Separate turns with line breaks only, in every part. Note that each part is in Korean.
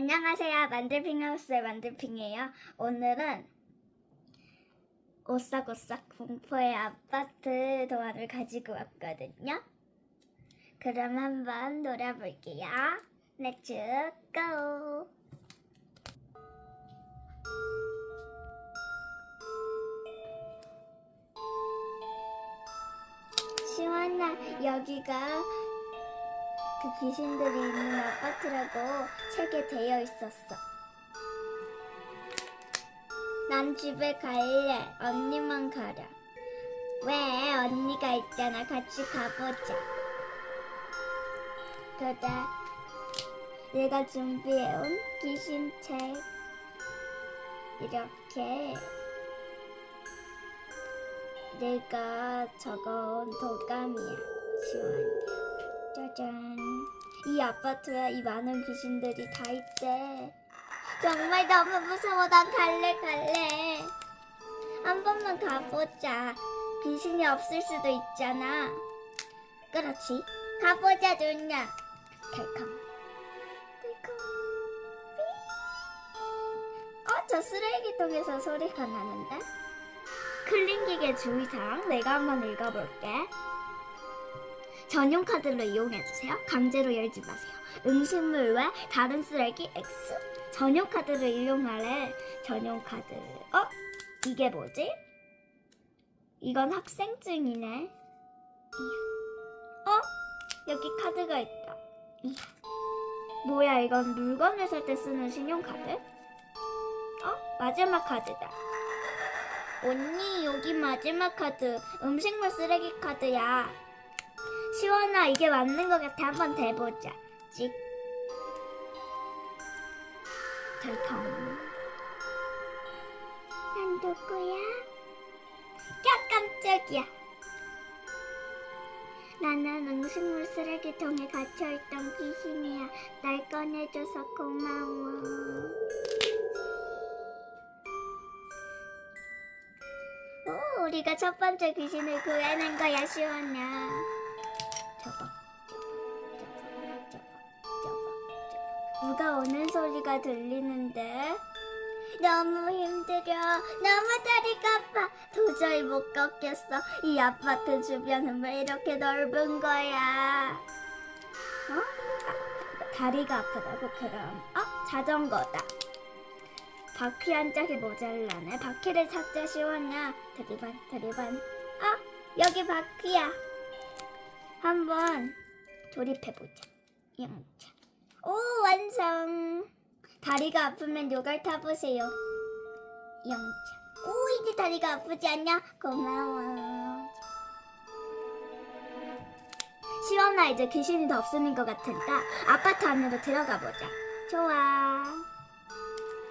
안녕하세요. 만들핑하우스의 만들핑이에요. 오늘은 오싹오싹 공포의 아파트 도안을 가지고 왔거든요. 그럼 한번 놀아볼게요. Let's go! 시원아, 여기가 그 귀신들이 있는 아파트라고 책에 되어 있었어. 난 집에 갈래. 언니만 가라. 왜? 언니가 있잖아. 같이 가보자. 그래. 내가 준비해온 귀신책. 이렇게 내가 적어온 도감이야. 시원이 야. 짜잔. 이 아파트에 이 많은 귀신들이 다 있대. 정말 너무 무서워. 난 갈래, 갈래. 한 번만 가보자. 귀신이 없을 수도 있잖아. 그렇지. 가보자, 누나. 달콤. 달콤. 어, 저 쓰레기통에서 소리가 나는데? 클린 기계 주의사항 내가 한번 읽어볼게. 전용 카드로 이용해주세요. 강제로 열지 마세요. 음식물 외 다른 쓰레기 X. 전용 카드를 이용하래. 전용 카드. 어? 이게 뭐지? 이건 학생증이네. 어? 여기 카드가 있다. 뭐야, 이건 물건을 살 때 쓰는 신용카드? 어? 마지막 카드다. 언니, 여기 마지막 카드. 음식물 쓰레기 카드야. 시원아 이게 맞는 것 같아. 한번 대보자. 찍 덜컹 난 누구야? 야 깜짝이야. 나는 음식물 쓰레기통에 갇혀있던 귀신이야. 날 꺼내줘서 고마워. 오 우리가 첫 번째 귀신을 구해낸 거야 시원아. 누가 오는 소리가 들리는데? 너무 힘들어. 너무 다리가 아파. 도저히 못 걷겠어. 이 아파트 주변은 왜 이렇게 넓은 거야? 어? 아, 다리가 아프다고 그럼. 어? 자전거다. 바퀴 한 짝이 모자라네. 바퀴를 찾자 시원야. 드리반, 드리반. 아, 여기 바퀴야. 한번 조립해보자. 영차. 오, 완성. 다리가 아프면 요걸 타보세요. 영차. 오, 이제 다리가 아프지 않냐? 고마워. 시원아, 이제 귀신이 더 없으는 것 같으니까 아파트 안으로 들어가 보자. 좋아.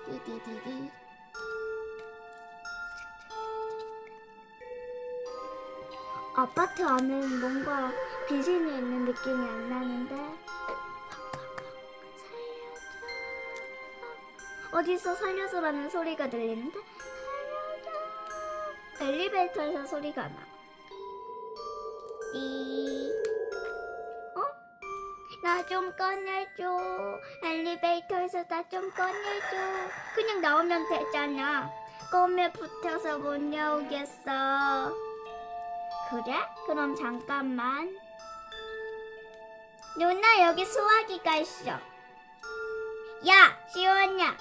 디디디디. 아파트 안은 뭔가 귀신이 있는 느낌이 안 나는데. 어디서 살려줘라는 소리가 들리는데? 살려줘. 엘리베이터에서 소리가 나. 띠. 어? 나 좀 꺼내줘. 엘리베이터에서 나 좀 꺼내줘. 그냥 나오면 되잖아. 껌에 붙어서 못 나오겠어. 그래? 그럼 잠깐만. 누나 여기 수화기가 있어. 야, 시원야.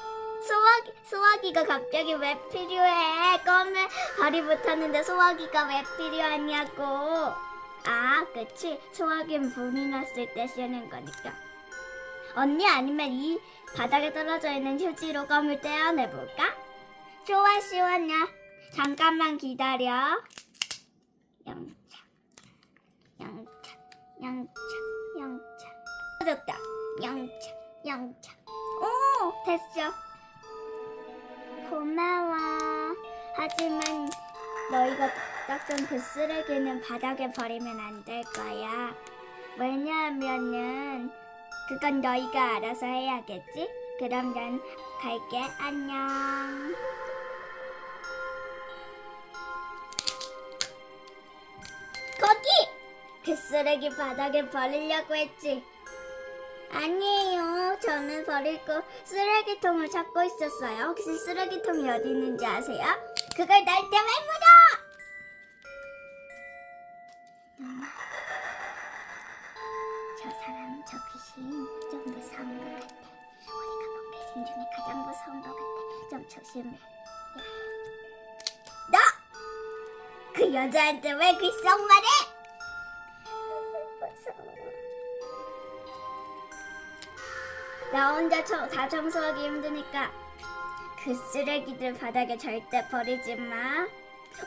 수화기, 수화기가 갑자기 왜 필요해? 껌에 발이 붙었는데 수화기가 왜 필요하냐고. 아, 그치. 수화기는 불이 났을 때 쓰는 거니까. 언니 아니면 이 바닥에 떨어져 있는 휴지로 껌을 떼어내볼까? 좋아, 시원야. 잠깐만 기다려. 영차, 영차, 영차, 영차. 터졌다. 영차, 영차. 오, 됐어. 고마워. 하지만 너희가 닦은 그 쓰레기는 바닥에 버리면 안 될 거야. 왜냐하면은 그건 너희가 알아서 해야겠지? 그럼 난 갈게. 안녕. 그 쓰레기 바닥에 버리려고 했지. 아니에요. 저는 버리고 쓰레기통을 찾고 있었어요. 혹시 쓰레기통이 어디 있는지 아세요? 그걸 나한테 왜 물어? 음. 저 사람, 저 귀신 좀 무서운 것 같아. 우리가 본 귀신 중에 가장 무서운 것 같아. 좀 조심해. 야. 너! 그 여자한테 왜 귓속말해? 나 혼자 청, 다 청소하기 힘드니까 그 쓰레기들 바닥에 절대 버리지 마.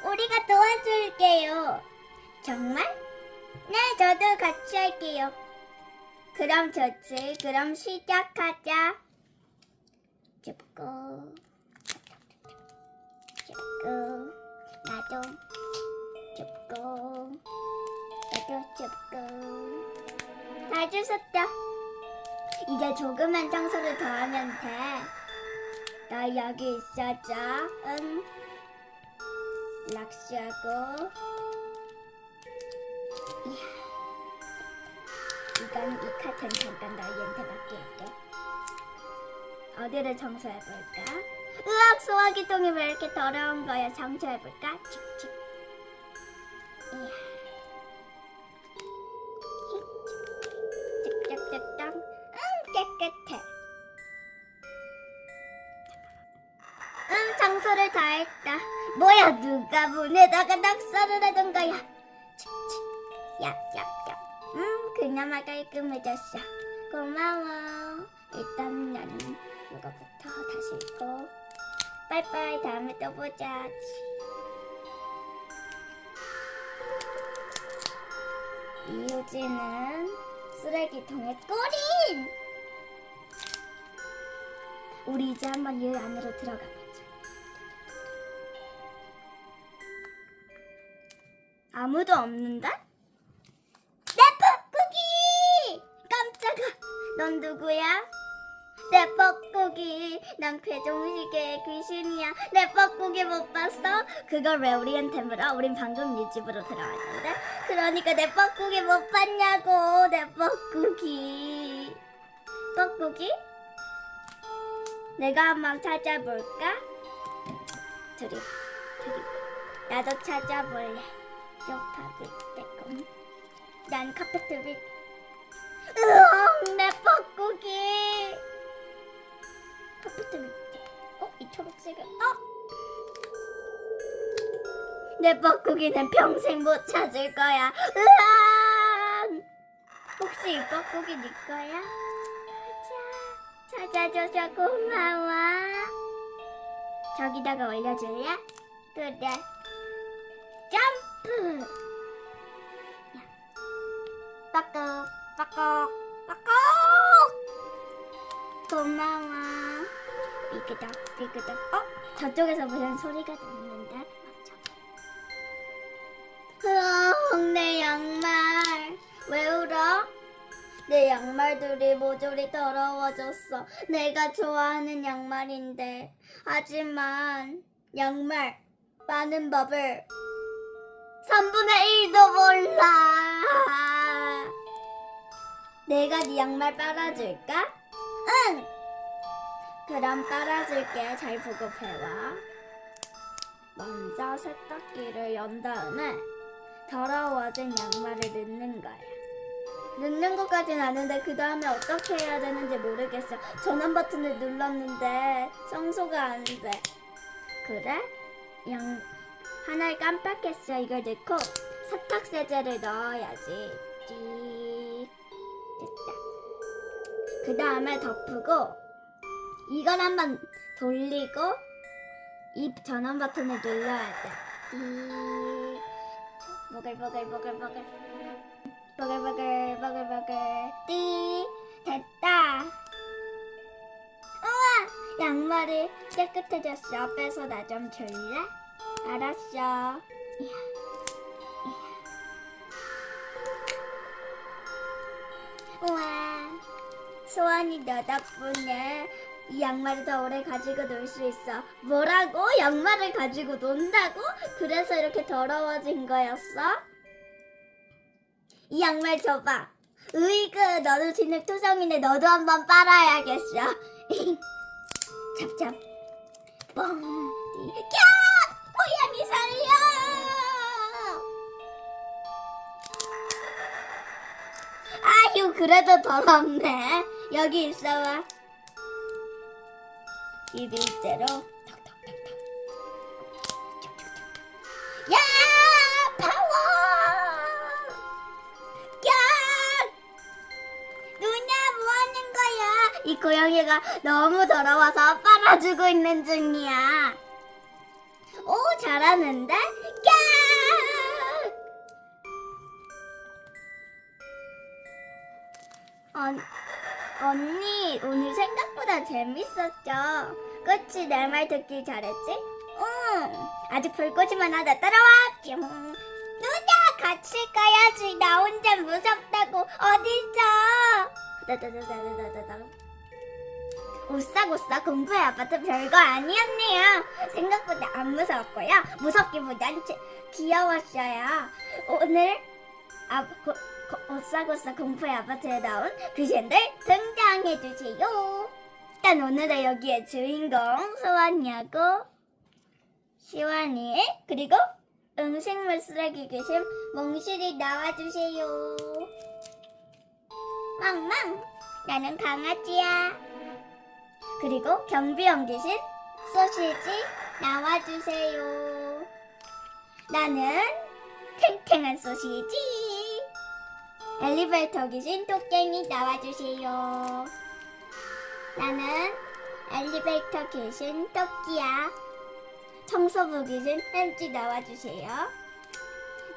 우리가 도와줄게요. 정말? 네, 저도 같이 할게요. 그럼 좋지. 그럼 시작하자. 줍고, 줍고, 나도 줍고, 나도 줍고. 다 주셨다. 이제 조그만 청소를 더 하면 돼. 나 여기 있어줘. 응. 락시하고. 이야. 이건 이 카트는 잠깐 너희한테 맡길게. 어디를 청소해볼까? 으악! 소화기통이 왜 이렇게 더러운 거야? 청소해볼까? 칙칙. 이야. 했다. 뭐야, 누가 문에다가 낙서를 하던 거야? 얍. 음, 그나마 깔끔해졌어. 고마워. 일단 나는 이거부터 다시 읽고. 빠이빠이, 다음에 또 보자. 이유지는 쓰레기통에 꼬린! 우리 이제 한번 이 안으로 들어가 아무도 없는데? 내 뻐꾸기! 깜짝아! 넌 누구야? 내 뻐꾸기! 난 괴종식의 귀신이야. 내 뻐꾸기 못 봤어? 그걸 왜 우리한테 물어? 우린 방금 이 집으로 들어왔는데? 그러니까 내 뻐꾸기 못 봤냐고! 내 뻐꾸기! 뻐꾸기? 내가 한번 찾아볼까? 둘이, 둘이. 나도 찾아볼래. 요파비 때꿈. 난 카페트 밑. 으엉, 내 뻐꾸기. 카페트 밑에. 어, 이 초록색은, 어? 내 뻐꾸기는 평생 못 찾을 거야. 으앙! 혹시 이 뻐꾸기 네 거야? 찾아, 찾아줘서 고마워. 저기다가 올려줄래? 그래. 점 프! 야. 빠꾹, 빠꾹, 빠꾹! 고마워. 삐그덕, 삐그덕. 어? 저쪽에서 무슨 소리가 들리는데? 으엉, 내 양말. 왜 울어? 내 양말들이 모조리 더러워졌어. 내가 좋아하는 양말인데. 하지만 양말 많은 법을 3분의 1도 몰라. 내가 네 양말 빨아줄까? 응. 그럼 빨아줄게. 잘 보고 배워. 먼저 세탁기를 연 다음에 더러워진 양말을 넣는 거야. 넣는 것까진 아는데 그 다음에 어떻게 해야 되는지 모르겠어. 전원 버튼을 눌렀는데 청소가 안 돼. 그래? 양 하나를 깜빡했어. 이걸 넣고 세탁 세제를 넣어야지. 찍 됐다. 그 다음에 덮고 이걸 한번 돌리고 이 전원 버튼을 눌러야 돼. 이 보글보글보글보글 보글보글보글보글 띠 됐다. 우와 양말이 깨끗해졌어. 빼서 나 좀 줄래? 알았어. 우와 소원이 너 덕분에 이 양말을 더 오래 가지고 놀 수 있어. 뭐라고? 양말을 가지고 논다고? 그래서 이렇게 더러워진 거였어? 이 양말 줘봐. 으이그 너도 진흙 투성이네 너도 한번 빨아야겠어 잡잡 뻥 야! 그래도 더럽네. 여기 있어봐. 이 톡톡톡톡. 야 파워! 야! 누나 뭐하는 거야? 이 고양이가 너무 더러워서 빨아주고 있는 중이야. 오 잘하는데 언, 언니 오늘 생각보다 재밌었죠? 그치? 내 말 듣길 잘했지? 응. 아직 불꽃이만 하다 따라와. 뿅. 누나 같이 가야지. 나 혼자 무섭다고. 다다다다다다다. 오싹오싹 공부의 아파트 별거 아니었네요. 생각보다 안 무서웠고요. 무섭기보단 제- 귀여웠어요. 오늘 아, 고, 고, 오싹오싹 공포의 아파트에 나온 귀신들 등장해주세요. 일단 오늘의 여기에 주인공 소환이하고 시완이 그리고 음식물 쓰레기 귀신 몽실이 나와주세요. 망망 나는 강아지야. 그리고 경비원 귀신 소시지 나와주세요. 나는 탱탱한 소시지 엘리베이터 귀신 토깽이 나와주세요. 나는 엘리베이터 귀신 토끼야. 청소부 귀신 햄찌 나와주세요.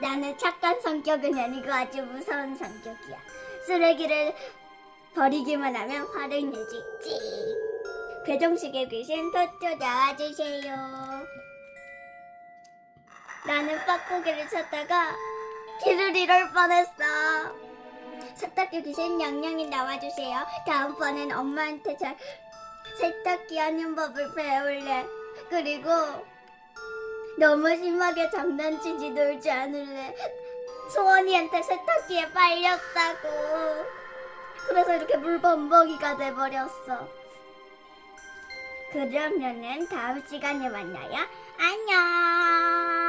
나는 착한 성격은 아니고 아주 무서운 성격이야. 쓰레기를 버리기만 하면 화를 내지. 괴정식의 귀신 토토 나와주세요. 나는 빡고기를 찾다가 잃을 뻔했어. 세탁기 귀신 양양이 나와주세요. 다음번엔 엄마한테 잘 세탁기 하는 법을 배울래. 그리고 너무 심하게 장난치지 놀지 않을래. 소원이한테 세탁기에 빨렸다고. 그래서 이렇게 물범벅이가 돼버렸어. 그러면은 다음 시간에 만나요. 안녕.